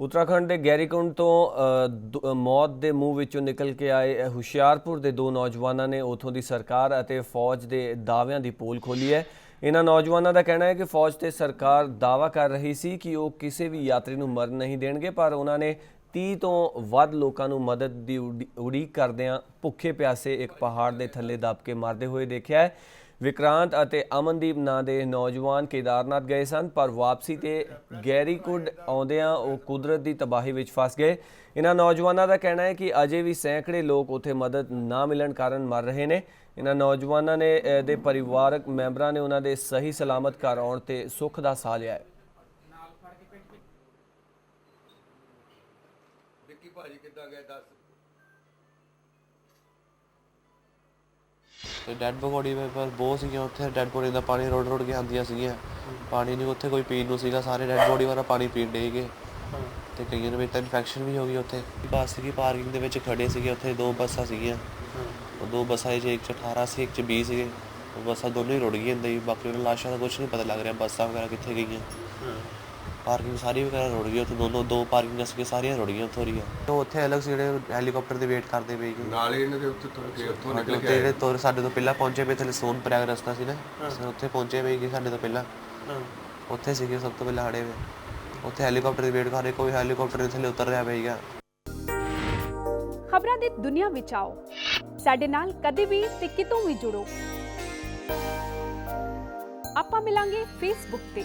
ਉੱਤਰਾਖੰਡ ਦੇ ਗੈਰੀਕੁੰਡ ਤੋਂ ਅ, ਮੌਤ ਦੇ ਮੂੰਹ ਵਿੱਚੋਂ ਨਿਕਲ ਕੇ ਆਏ ਹੁਸ਼ਿਆਰਪੁਰ ਦੇ ਦੋ ਨੌਜਵਾਨਾਂ ਨੇ ਉਥੋਂ ਦੀ ਸਰਕਾਰ ਅਤੇ ਫੌਜ ਦੇ ਦਾਅਵਿਆਂ ਦੀ ਪੋਲ ਖੋਲੀ ਹੈ। ਇਹਨਾਂ ਨੌਜਵਾਨਾਂ ਦਾ ਕਹਿਣਾ ਹੈ ਕਿ ਫੌਜ ਤੇ ਸਰਕਾਰ ਦਾਅਵਾ ਕਰ ਰਹੀ ਸੀ ਕਿ ਉਹ ਕਿਸੇ ਵੀ ਯਾਤਰੀ ਨੂੰ ਮਰਨ ਨਹੀਂ ਦੇਣਗੇ ਪਰ ਉਹਨਾਂ ਨੇ 30 ਤੋਂ ਵੱਧ ਲੋਕਾਂ ਨੂੰ ਮਦਦ ਦੀ ਉਡੀ- ਉਡੀਕ ਕਰਦਿਆਂ ਭੁੱਖੇ ਪਿਆਸੇ ਇੱਕ ਪਹਾੜ ਦੇ ਥੱਲੇ ਦੱਬ ਕੇ ਮਰਦੇ ਹੋਏ ਦੇਖਿਆ ਹੈ। ਵਿਕਰਾਂਤ ਅਤੇ ਅਮਨਦੀਪ ਨਾਂ ਦੇ ਨੌਜਵਾਨ ਕੇਦਾਰਨਾਥ ਗਏ ਸਨ, ਪਰ ਵਾਪਸੀ ਤੇ ਗੈਰੀਕੁੱਡ ਆਉਂਦਿਆਂ ਉਹ ਕੁਦਰਤ ਦੀ ਤਬਾਹੀ ਵਿੱਚ ਫਸ ਗਏ। ਇਹਨਾਂ ਨੌਜਵਾਨਾਂ ਦਾ ਕਹਿਣਾ ਹੈ ਕਿ ਅਜੇ ਵੀ ਸੈਂਕੜੇ ਲੋਕ ਉੱਥੇ ਮਦਦ ਨਾ ਮਿਲਣ ਕਾਰਨ ਮਰ ਰਹੇ ਨੇ। ਇਹਨਾਂ ਨੌਜਵਾਨਾਂ ਨੇ ਦੇ ਪਰਿਵਾਰਕ ਮੈਂਬਰਾਂ ਨੇ ਉਹਨਾਂ ਦੇ ਸਹੀ ਸਲਾਮਤ ਘਰ ਆਉਣ ਤੇ ਸੁੱਖ ਦਾ ਸਾਹ ਲਿਆ ਹੈ। ਭਾਜੀ ਕਿੱਦਾਂ ਗਏ ਦੱਸ? ਤੇ ਡੈੱਡ ਬੋਡੀ ਪਰ ਬਹੁਤ ਸੀਗੀਆਂ ਉੱਥੇ, ਡੈੱਡ ਬੋਡੀ ਦਾ ਪਾਣੀ ਰੋੜ ਰੋੜ ਕੇ ਆਉਂਦੀਆਂ ਸੀਗੀਆਂ। ਪਾਣੀ ਨਹੀਂ, ਉੱਥੇ ਕੋਈ ਪੀਣ ਨੂੰ ਸੀਗਾ, ਸਾਰੇ ਡੈੱਡ ਬੋਡੀ ਵਾਲਾ ਪਾਣੀ ਪੀਣ ਡੇਗੇ ਤੇ ਕਈਆਂ ਨੂੰ ਵੀ ਤਾਂ ਇਨਫੈਕਸ਼ਨ ਵੀ ਹੋ ਗਈ ਉੱਥੇ। ਬੱਸ ਸੀਗੀ ਪਾਰਕਿੰਗ ਦੇ ਵਿੱਚ ਖੜੇ ਸੀਗੇ ਉੱਥੇ, ਦੋ ਬੱਸਾਂ ਸੀਗੀਆਂ। ਉਹ ਦੋ ਬੱਸਾਂ 'ਚ ਇੱਕ 'ਚ 18 ਸੀ, ਇੱਕ 'ਚ 20 ਸੀਗੇ। ਉਹ ਬੱਸਾਂ ਦੋਨੋਂ ਹੀ ਰੁੜ ਗਈਆਂ ਅੰਦਰ ਬਾਕੀ ਉਹਨਾਂ ਲਾਸ਼ਾਂ ਦਾ ਕੁਝ ਨਹੀਂ ਪਤਾ ਲੱਗ ਰਿਹਾ, ਬੱਸਾਂ ਵਗੈਰਾ ਕਿੱਥੇ ਗਈਆਂ। ਪਾਰਕਿੰਗ ਸਾਰੀ ਵਗੈਰਾ ਰੁੜ ਗਈ ਉੱਥੇ ਦੋਨੋਂ ਦੋ ਪਾਰਕਿੰਗਾਂ ਸੀਗੇ ਸਾਰੀਆਂ ਰੁੜ ਗਈਆਂ ਉੱਥੋਂ ਦੀਆਂ। ਉਹ ਉੱਥੇ ਅਲੱਗ ਸੀ ਜਿਹੜੇ ਹੈਲੀਕਾਪਟਰ ਦੀ ਵੇਟ ਕਰਦੇ ਪਏ ਸੀ। ਨਾਲ ਹੀ ਇਹਨਾਂ ਦੇ ਉੱਤੇ ਤੁਰ ਕੇ ਉੱਥੋਂ ਨਿਕਲ ਕੇ ਆਏ। ਜਿਹੜੇ ਤੋਰ ਸਾਡੇ ਤੋਂ ਪਹਿਲਾਂ ਪਹੁੰਚੇ ਪਏ ਥਲੇ ਸੋਨ ਪ੍ਰਯਾਗ ਰਸਤਾ ਸੀ ਨਾ ਅਸੀਂ ਉੱਥੇ ਪਹੁੰਚੇ ਪਏ ਕਿ ਸਾਡੇ ਤੋਂ ਪਹਿਲਾਂ। ਉੱਥੇ ਸੀਗੇ ਸਭ ਤੋਂ ਪਹਿਲਾਂ ਖੜੇ ਹੋਏ ਉੱਥੇ ਹੈਲੀਕਾਪਟਰ ਦੀ ਵੇਟ ਕਰ ਰਹੇ ਕੋਈ ਹੈਲੀਕਾਪਟਰ ਥੱਲੇ ਉਤਰ ਰਿਹਾ ਪਈਗਾ ਖਬਰਾਂ ਦੀ ਦੁਨੀਆ ਵਿੱਚ ਆਓ। ਸਾਡੇ ਨਾਲ ਕਦੇ ਵੀ ਤੇ ਕਿਤੋਂ ਵੀ ਜੁੜੋ। ਆਪਾਂ ਮਿਲਾਂਗੇ ਫੇਸਬੁੱਕ ਤੇ।